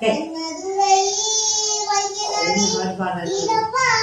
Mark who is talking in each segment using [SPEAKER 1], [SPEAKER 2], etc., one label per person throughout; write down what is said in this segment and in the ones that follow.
[SPEAKER 1] 我是老一我
[SPEAKER 2] 是老一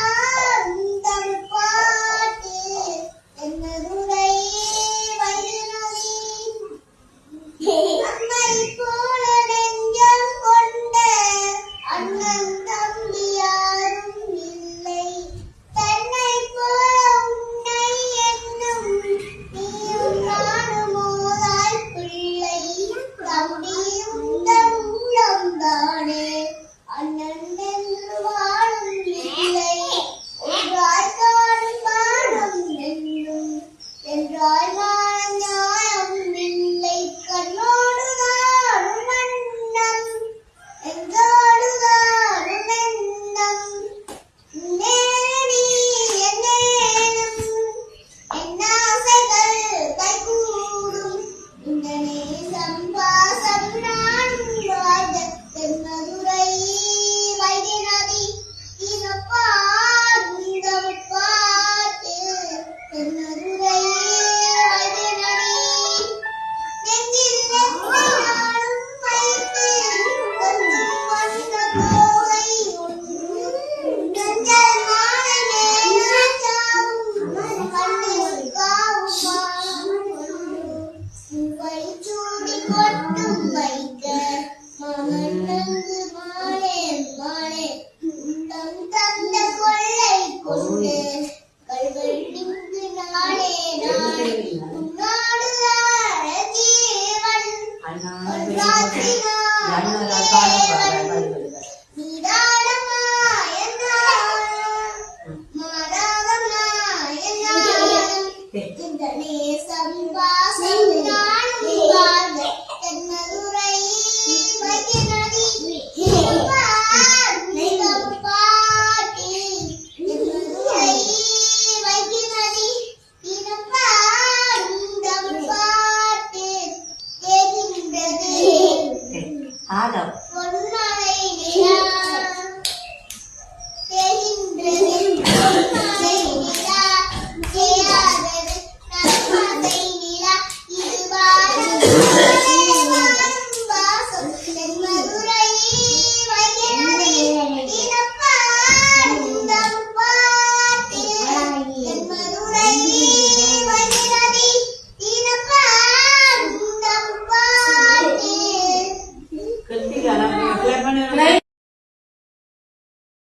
[SPEAKER 1] கொண்டு கல்கள் நின்று நாளே நாள் முன்னாடு தேவன்